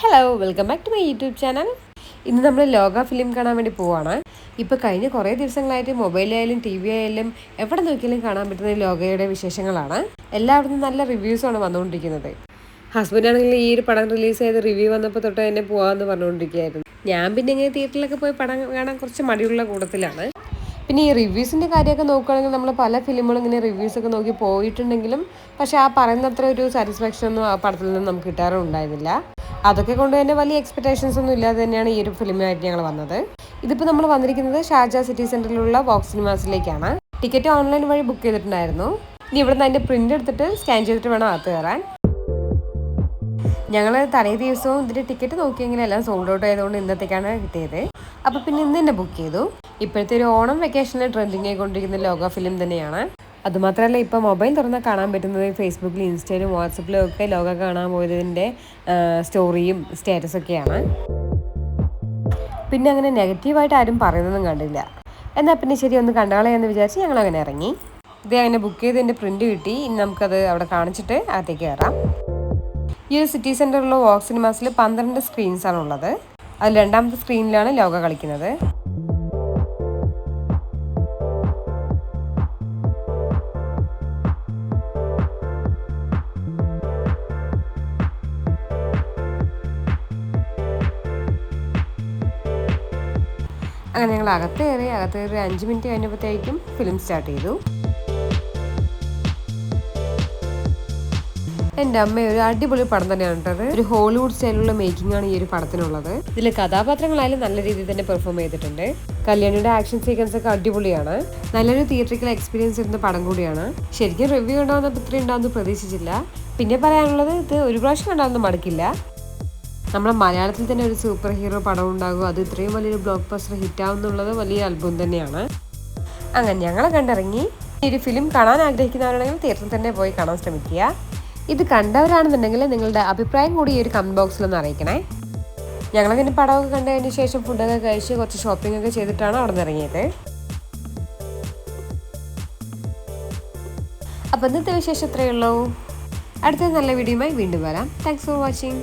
Hello welcome back to my YouTube channel ഇന്ന് നമ്മൾ ലോക ഫിലിം കാണാൻ വേണ്ടി പോവാണ്. ഇപ്പോൾ കഴിഞ്ഞ കുറേ ദിവസങ്ങളായിട്ട് മൊബൈലായാലും ടി വി ആയാലും എവിടെ നോക്കിയാലും കാണാൻ പറ്റുന്ന ലോകയുടെ വിശേഷങ്ങളാണ്. എല്ലായിടത്തും നല്ല റിവ്യൂസാണ് വന്നുകൊണ്ടിരിക്കുന്നത്. ഹസ്ബൻഡ് ആണെങ്കിൽ ഈ ഒരു പടം റിലീസ് ചെയ്ത് റിവ്യൂ വന്നപ്പോൾ തൊട്ട് തന്നെ പോകാമെന്ന് പറഞ്ഞുകൊണ്ടിരിക്കുകയായിരുന്നു. ഞാൻ പിന്നെ ഇങ്ങനെ തിയേറ്ററിലൊക്കെ പോയി പടം കാണാൻ കുറച്ച് മടിയുള്ള കൂട്ടത്തിലാണ്. പിന്നെ ഈ റിവ്യൂസിന്റെ കാര്യമൊക്കെ നോക്കുകയാണെങ്കിൽ നമ്മൾ പല ഫിലിമുകളും ഇങ്ങനെ റിവ്യൂസ് ഒക്കെ നോക്കി പോയിട്ടുണ്ടെങ്കിലും പക്ഷേ ആ പറയുന്ന അത്ര ഒരു സാറ്റിസ്ഫാക്ഷൻ ഒന്നും ആ പടത്തിൽ നിന്ന് നമുക്ക് കിട്ടാറുണ്ടായിരുന്നില്ല. അതൊക്കെ കൊണ്ട് തന്നെ വലിയ എക്സ്പെക്ടേഷൻസ് ഒന്നും ഇല്ലാതെ തന്നെയാണ് ഈ ഒരു ഫിലിമായിട്ട് ഞങ്ങൾ വന്നത്. ഇതിപ്പോൾ നമ്മൾ വന്നിരിക്കുന്നത് ഷാർജ സിറ്റി സെന്ററിലുള്ള ബോക്സ് സിനിമാസിലേക്കാണ്. ടിക്കറ്റ് ഓൺലൈൻ വഴി ബുക്ക് ചെയ്തിട്ടുണ്ടായിരുന്നു. ഇനി ഇവിടെ നിന്ന് അതിന്റെ പ്രിന്റ് എടുത്തിട്ട് സ്കാൻ ചെയ്തിട്ട് വേണം അകത്ത് കയറാൻ. ഞങ്ങൾ തലേ ദിവസവും ഇതിന്റെ ടിക്കറ്റ് നോക്കിയെങ്കിലും എല്ലാം സോൾഡ് ഔട്ട് ആയതുകൊണ്ട് ഇന്നത്തേക്കാണ് കിട്ടിയത്. അപ്പോൾ പിന്നെ ഇന്ന് തന്നെ ബുക്ക് ചെയ്തു. ഇപ്പോഴത്തെ ഒരു ഓണം വെക്കേഷനിൽ ട്രെൻഡിങ് ആയിക്കൊണ്ടിരിക്കുന്ന ലോക ഫിലിം തന്നെയാണ്. അതുമാത്രമല്ല ഇപ്പോൾ മൊബൈൽ തുറന്നാൽ കാണാൻ പറ്റുന്നത് ഫേസ്ബുക്കിലും ഇൻസ്റ്റയിലും വാട്സപ്പിലും ഒക്കെ ലോക കാണാൻ പോയതിന്റെ സ്റ്റോറിയും സ്റ്റാറ്റസൊക്കെയാണ് പിന്നെ അങ്ങനെ നെഗറ്റീവായിട്ട് ആരും പറയുന്നതൊന്നും കണ്ടില്ല. എന്നാൽ പിന്നെ ശരി ഒന്ന് കണ്ടാളെ എന്ന് വിചാരിച്ച് ഞങ്ങൾ അങ്ങനെ ഇറങ്ങി. ഇത് അങ്ങനെ ബുക്ക് ചെയ്തതിന്റെ പ്രിന്റ് കിട്ടി. ഇനി നമുക്കത് അവിടെ കാണിച്ചിട്ട് അകത്തേക്ക് കയറാം. ഈ ഒരു സിറ്റി സെന്ററിലുള്ള വോക്ക് സിനിമാസിൽ പന്ത്രണ്ട് സ്ക്രീൻസാണുള്ളത് അത് രണ്ടാമത്തെ സ്ക്രീനിലാണ് ലോക കളിക്കുന്നത്. അങ്ങനെ ഞങ്ങൾ അകത്ത് കയറി അകത്ത് കയറി അഞ്ച് മിനിറ്റ് കഴിഞ്ഞപ്പോഴത്തേക്കും ഫിലിം സ്റ്റാർട്ട് ചെയ്തു. എന്റെ അമ്മ ഒരു അടിപൊളി പടം തന്നെയാണ് കേട്ടത്. ഒരു ഹോളിവുഡ് സ്റ്റൈലുള്ള മേക്കിംഗ് ആണ് ഈ ഒരു പടത്തിനുള്ളത്. ഇതിൽ കഥാപാത്രങ്ങളായാലും നല്ല രീതിയിൽ തന്നെ പെർഫോം ചെയ്തിട്ടുണ്ട്. കല്യാണിയുടെ ആക്ഷൻ സീക്വൻസ് ഒക്കെ അടിപൊളിയാണ്. നല്ലൊരു തിയേറ്ററിക്കൽ എക്സ്പീരിയൻസ് ഇരുന്ന പടം കൂടിയാണ്. ശരിക്കും റിവ്യൂ ഉണ്ടാവുന്ന ഇത്രയും ഉണ്ടാവുന്ന പ്രതീക്ഷിച്ചില്ല. പിന്നെ പറയാനുള്ളത് ഇത് ഒരു പ്രാവശ്യം ഉണ്ടാവുന്ന മടുക്കില്ല. നമ്മുടെ മലയാളത്തിൽ തന്നെ ഒരു സൂപ്പർ ഹീറോ പടം ഉണ്ടാകും. അത് ഇത്രയും വലിയൊരു ബ്ലോക്ക് ബസ്റ്റർ ഹിറ്റ് ആവുന്നുള്ളത് വലിയ അത്ഭുതം തന്നെയാണ്. അങ്ങനെ ഞങ്ങളെ കണ്ടിറങ്ങി. ഈ ഒരു ഫിലിം കാണാൻ ആഗ്രഹിക്കുന്നവരാണെങ്കിൽ തിയേറ്ററിൽ തന്നെ പോയി കാണാൻ ശ്രമിക്കുക. ഇത് കണ്ടവരാണെന്നുണ്ടെങ്കിൽ നിങ്ങളുടെ അഭിപ്രായം കൂടി ഈ ഒരു കമന്റ് ബോക്സിലൊന്ന് അറിയിക്കണേ. ഞങ്ങൾ പിന്നെ പടമൊക്കെ കണ്ടതിന് ശേഷം ഫുഡൊക്കെ കഴിച്ച് കുറച്ച് ഷോപ്പിംഗ് ഒക്കെ ചെയ്തിട്ടാണ് അവിടെ നിന്ന് ഇറങ്ങിയത് അപ്പം ഇന്നത്തെ വിശേഷം ഇത്രയേ ഉള്ളൂ. അടുത്ത നല്ല വീഡിയോയുമായി വീണ്ടും വരാം. Thanks for watching